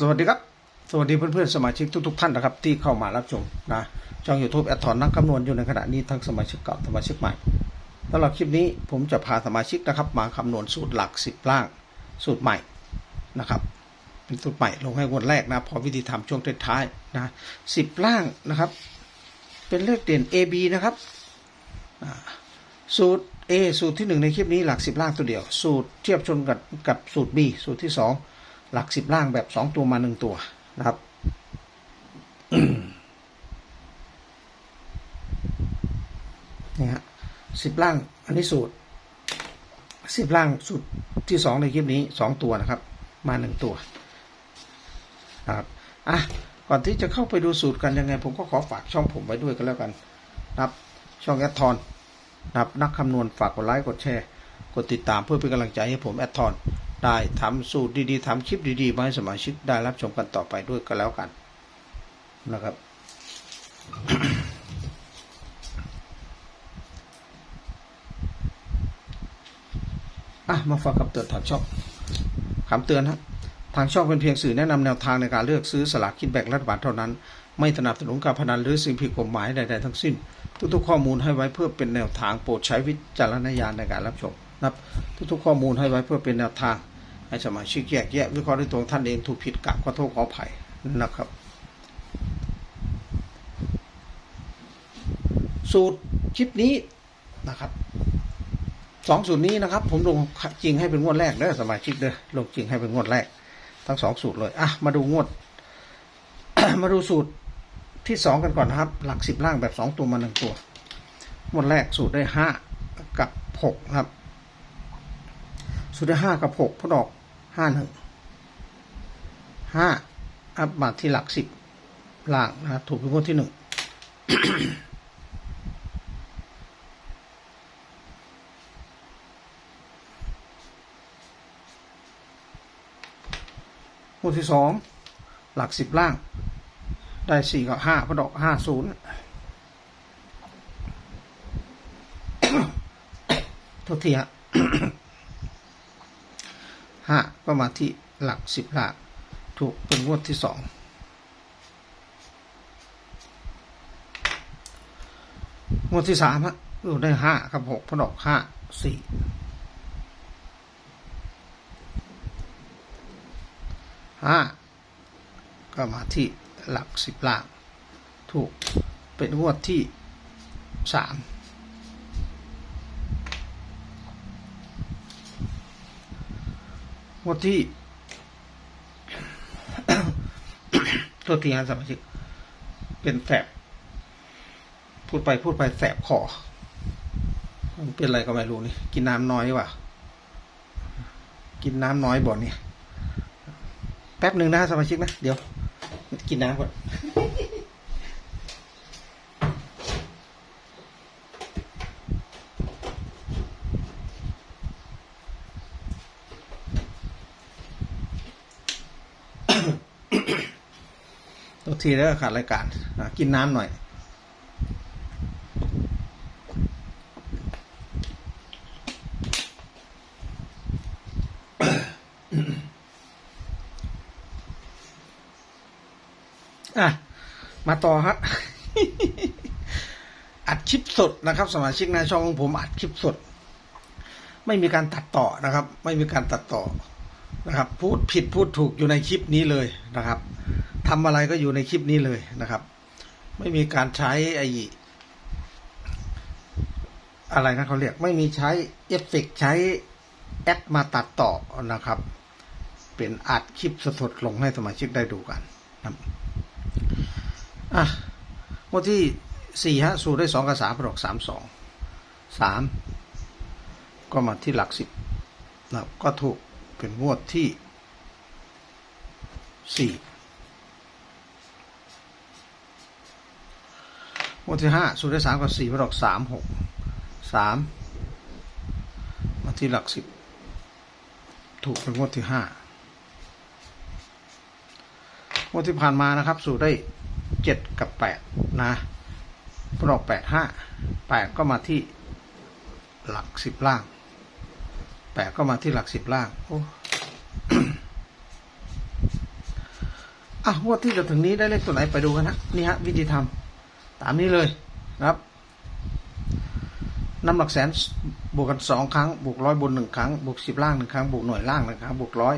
สวัสดีครับ สวัสดีเพื่อนๆสมาชิกทุกๆท่านนะครับ ที่เข้ามารับชมนะช่อง YouTube แอดทอนนักคำนวณอยู่ในขณะนี้ทั้งสมาชิกเก่าสมาชิกใหม่สำหรับคลิปนี้ผมจะพาสมาชิกนะครับ มาคำนวณสูตรหลัก 10 ล่างสูตรใหม่นะครับ เป็นสูตรใหม่ลงให้งวดแรกนะพอวิธีทำช่วงท้ายๆนะ10ล่างนะครับ เป็นเลขเด่น A B นะครับสูตร A สูตรที่หนึ่งในคลิปนี้หลัก 10 ล่างตัวเดียว สูตรเทียบชนกับกับสูตร B สูตรที่สอง หลักสิบล่างแบบสองตัวมาหนึ่งตัวนะครับนี่ฮะสิบล่างอันนี้สูตรสิบล่างสูตรที่สองในคลิปนี้สองตัวนะครับ มาหนึ่งตัวนะครับอะก่อนที่จะเข้าไปดูสูตรกันยังไง ผมก็ขอฝากช่องผมไว้ด้วยกันแล้วกันนะครับช่องแอดทอนนะครับนักคำนวณฝากกดไลค์กดแชร์ กดติดตามเพื่อเป็นกำลังใจให้ผมแอดทอน ได้ทำสูตรดีๆทำคลิปดีๆมาให้สมาชิกได้รับชมกันต่อไปด้วยก็แล้วกันนะครับ อะ มาฟังคำเตือนทางช่องคำเตือนครับทางช่องเป็นเพียงสื่อแนะนำแนวทางในการเลือกซื้อสลากกินแบ่งรัฐบาลเท่านั้น ไม่สนับสนุนการพนันหรือสิ่งผิดกฎหมายใดๆทั้งสิ้น ทุกๆข้อมูลให้ไว้เพื่อเป็นแนวทางโปรดใช้วิจารณญาณในการรับชมนะครับทุกๆข้อมูลให้ไว้เพื่อเป็นแนวทาง ให้สมาชิกแยกแยะวิเคราะห์ด้วยตัวท่านเองถูกผิดกับขอโทษขออภัยนะครับ สูตรคลิปนี้นะครับสองสูตรนี้นะครับ ผมลงจริงให้เป็นงวดแรกเด้อสมาชิกเด้อลงจริงให้เป็นงวดแรก ทั้งสองสูตรเลยอะมาดูงวด มาดูสูตรที่สองกันก่อนนะครับ หลักสิบล่างแบบสองตัวมาหนึ่งตัวงวดแรกสูตรได้ห้ากับหกครับ สูตรได้ห้ากับหกพอดอก ห้าหนึ่งห้าอัพมาที่หลักสิบล่างนะถูกเป็นงวดที่หนึ่งงวดที่สองหลักสิบล่าง ได้สี่กับห้าพอดอกห้าศูนย์โทษทีฮะ ก็มาที่หลักสิบหลัก ถูกเป็นงวดที่สองงวดที่สามฮะดูได้ห้ากับหกพอดอกห้าสี่ห้าก็มาที่หลักสิบหลัก ถูกเป็นงวดที่สาม งวดที่ตัวทีงานสมาชิกเป็นแสบ พูดไปพูดไปแสบคอมันเป็นอะไรก็ไม่รู้นี่ กินน้ำน้อยว่ะ กินน้ำน้อยบ่อนนี่แป๊บหนึ่งนะสมาชิกนะ เดี๋ยว กินน้ำก่อน ตัว ทีแล้วขาดรายการกินน้ำหน่อย อะ มาต่อฮะอัดคลิปสดนะครับ สมาชิกในช่องของผมอัดคลิปสด ไม่มีการตัดต่อนะครับ ไม่มีการตัดต่อนะครับ พูดผิดพูดถูกอยู่ในคลิปนี้เลยนะครับ ทำอะไรก็อยู่ในคลิปนี้เลยนะครับ ไม่มีการใช้ไอ้อะไรนะเขาเรียกไม่มีใช้เอฟเฟกใช้แอปมาตัดต่อนะครับ เป็นอัดคลิปสดๆลงให้สมาชิกได้ดูกันนะครับอะวันที่สี่ฮะสูตรได้สองกับสามประดอกสามสองสามก็มาที่หลักสิบนะก็ถูกเป็นงวดที่สี่ งวดที่ห้าสูตรได้สามกับสี่ประดอกสามหกสามมาที่หลักสิบถูกเป็นงวดที่ห้างวดที่ผ่านมานะครับ สูตรได้เจ็ดกับแปดนะประดอกแปดห้าแปดก็มาที่หลักสิบล่างแปดก็มาที่หลักสิบล่างโอ้อะงวดที่จะถึงนี้ได้เลขตัวไหนไปดูกันนะนี่ฮะวิธีทำ ตามนี้เลยนะครับนำหนักแสนบวกกันสองครั้ง บวกร้อยบนหนึ่งครั้ง บวกสิบล่างหนึ่งครั้ง บวกหน่วยล่างหนึ่งครั้ง บวกร้อย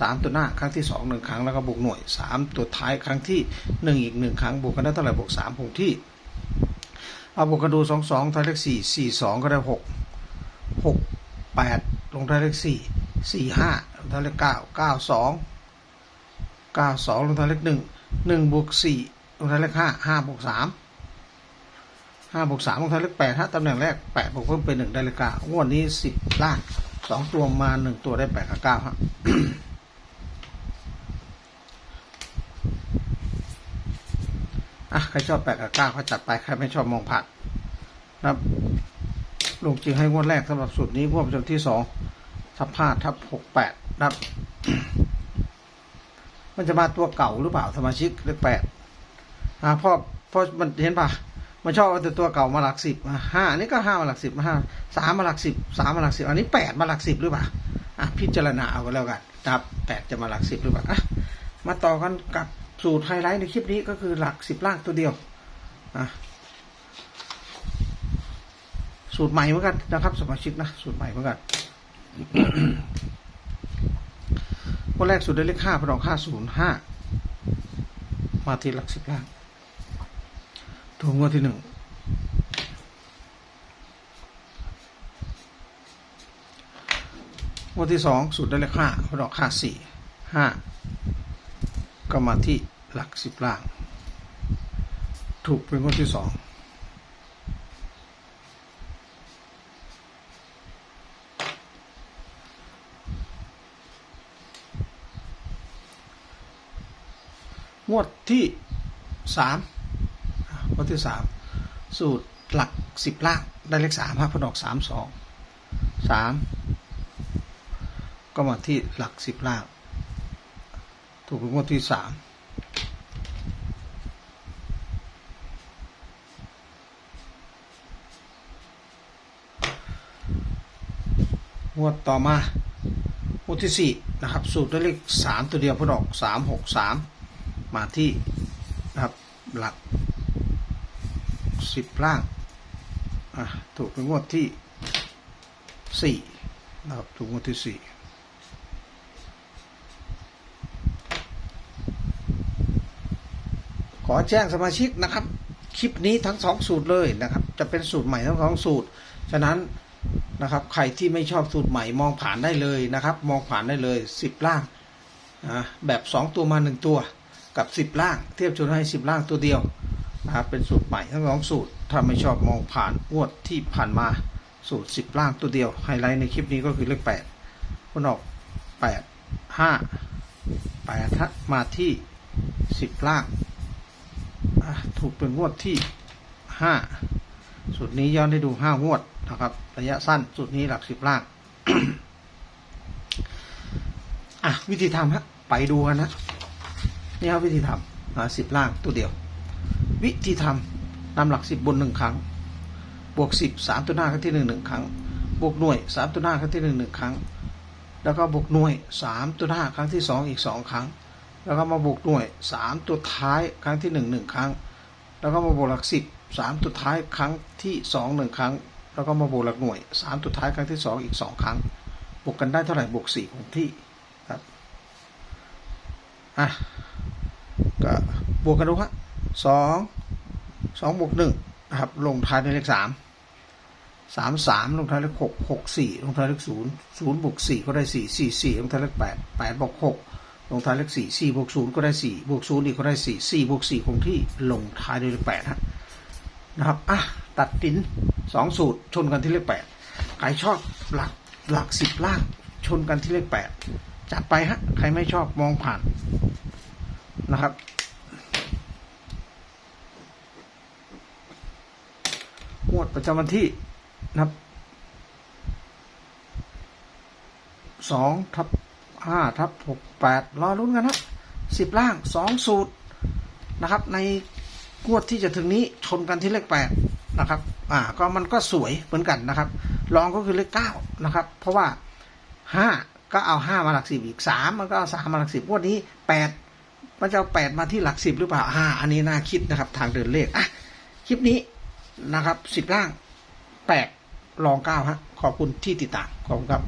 สามตัวหน้าครั้งที่สองหนึ่งครั้ง แล้วก็บวกหน่วยสามตัวท้ายครั้งที่หนึ่งอีกหนึ่งครั้ง บวกกันได้เท่าไหร่ บวกสามคงที่ เอาบวกกันดูสองสองท้ายเลขสี่สี่สองก็ได้หกหกแปดลงท้ายเลขสี่สี่ห้าลงท้ายเลขเก้าเก้าสองเก้าสองลงท้ายเลขหนึ่งหนึ่งบวกสี่ลงท้ายเลขห้าห้าบวกสาม ห้าบวกสามลงท้ายเลขแปดฮะตำแหน่งแรกแปดบวกเพิ่มเป็นหนึ่งได้เลขเก้างวดนี้สิบล่างสองตัวมาหนึ่งตัวได้แปดกับเก้าฮะอะใครชอบแปดกับเก้าก็จัดไปใครไม่ชอบมองผ่านนะครับลงจริงให้งวดแรกสำหรับสูตรนี้งวดประจำที่สองทับห้าทับหกแปดนะครับ มันจะมาตัวเก่าหรือเปล่าสมาชิกเลขแปดอ่าพราะเพราะมันเห็นปะ มันชอบเอาแต่ตัวเก่ามาหลักสิบห้าอันนี้ก็ห้ามาหลักสิบห้าสามมาหลักสิบสามมาหลักสิบอันนี้แปดมาหลักสิบหรือเปล่าอะพิจารณาเอากันแล้วกันนะครับแปดจะมาหลักสิบหรือเปล่าอะมาต่อกันกับสูตรไฮไลท์ในคลิปนี้ก็คือหลักสิบล่างตัวเดียวอะสูตรใหม่เหมือนกันนะครับ สมาชิกนะสูตรใหม่เหมือนกันวันแรกสูตรได้เลขห้าพนองห้าศูนย์ห้ามาที่หลักสิบล่าง ถูกงวดที่หนึ่งงวดที่สองสูตรได้เลขห้าพนองห้าสี่ห้าก็มาที่หลักสิบล่าง ถูกเป็นงวดที่สองงวดที่สาม อะงวดที่สามสูตรหลักสิบล่างได้เลขสามฮะพนออกสามสองสามก็มาที่หลักสิบล่าง ถูกเป็นงวดที่สามงวดต่อมางวดที่สี่นะครับ สูตรได้เลขสามตัวเดียวพนออกสามหกสามมาที่นะครับหลัก สิบล่างอะถูกเป็นงวดที่สี่นะครับถูกงวดที่สี่ขอแจ้งสมาชิกนะครับ คลิปนี้ทั้งสองสูตรเลยนะครับ จะเป็นสูตรใหม่ทั้งสองสูตร ฉะนั้นนะครับ ใครที่ไม่ชอบสูตรใหม่มองผ่านได้เลยนะครับ มองผ่านได้เลยสิบล่างนะแบบสองตัวมาหนึ่งตัวกับสิบล่าง เทียบชนให้สิบล่างตัวเดียว นะครับเป็นสูตรใหม่ทั้งสองสูตร ถ้าไม่ชอบมองผ่านงวดที่ผ่านมาสูตรสิบล่างตัวเดียว ไฮไลท์ในคลิปนี้ก็คือเลขแปดคนออกแปดห้าแปดมาที่สิบล่าง ถูกเป็นงวดที่ห้าสูตรนี้ย้อนให้ดูห้างวดนะครับ ระยะสั้นสูตรนี้หลักสิบล่าง อะ วิธีทำฮะ ไปดูกันนะ นี่ครับวิธีทำอ่าสิบล่างตัวเดียว วิธีทำนำหลักสิบบนหนึ่งครั้ง บวกสิบสามตัวหน้าครั้งที่หนึ่งหนึ่งครั้ง บวกหน่วยสามตัวหน้าครั้งที่หนึ่งหนึ่งครั้ง แล้วก็บวกหน่วยสามตัวหน้าครั้งที่สองอีกสองครั้ง แล้วก็มาบวกหน่วยสามตัวท้ายครั้งที่หนึ่งหนึ่งครั้ง แล้วก็มาบวกหลักสิบสามตัวท้ายครั้งที่สองหนึ่งครั้ง แล้วก็มาบวกหลักหน่วยสามตัวท้ายครั้งที่สองอีกสองครั้ง บวกกันได้เท่าไหร่บวกสี่คงที่ครับ อะ ก็บวกกันดูฮะ สองสองบวกหนึ่งนะครับลงท้ายด้วยเลขสามสามสามลงท้ายเลขหกหกสี่ลงท้ายเลขศูนย์ศูนย์บวกสี่ก็ได้สี่สี่สี่ลงท้ายเลขแปดแปดบวกหกลงท้ายเลขสี่สี่บวกศูนย์ก็ได้สี่บวกศูนย์อีกก็ได้สี่สี่บวกสี่คงที่ลงท้ายด้วยเลขแปดนะครับอะตัดสินสองสูตรชนกันที่เลขแปดใครชอบหลักหลักสิบล่างชนกันที่เลขแปดจัดไปฮะใครไม่ชอบมองผ่านนะครับ งวดประจำวันที่นะครับสองทับห้าทับหกแปดรอลุ้นกันนะสิบล่างสองสูตรนะครับ ในงวดที่จะถึงนี้ชนกันที่เลขแปดนะครับอ่าก็มันก็สวยเหมือนกันนะครับรองก็คือเลขเก้านะครับ เพราะว่าห้าก็เอาห้ามาหลักสิบอีกสามมันก็เอาสามมาหลักสิบงวดนี้แปดมันจะเอาแปดมาที่หลักสิบหรือเปล่าอ่าอันนี้น่าคิดนะครับ ทางเดินเลขอะคลิปนี้ นะครับสิบล่างแปลกลองเก้าฮะขอบคุณที่ติดตามขอบคุณครับ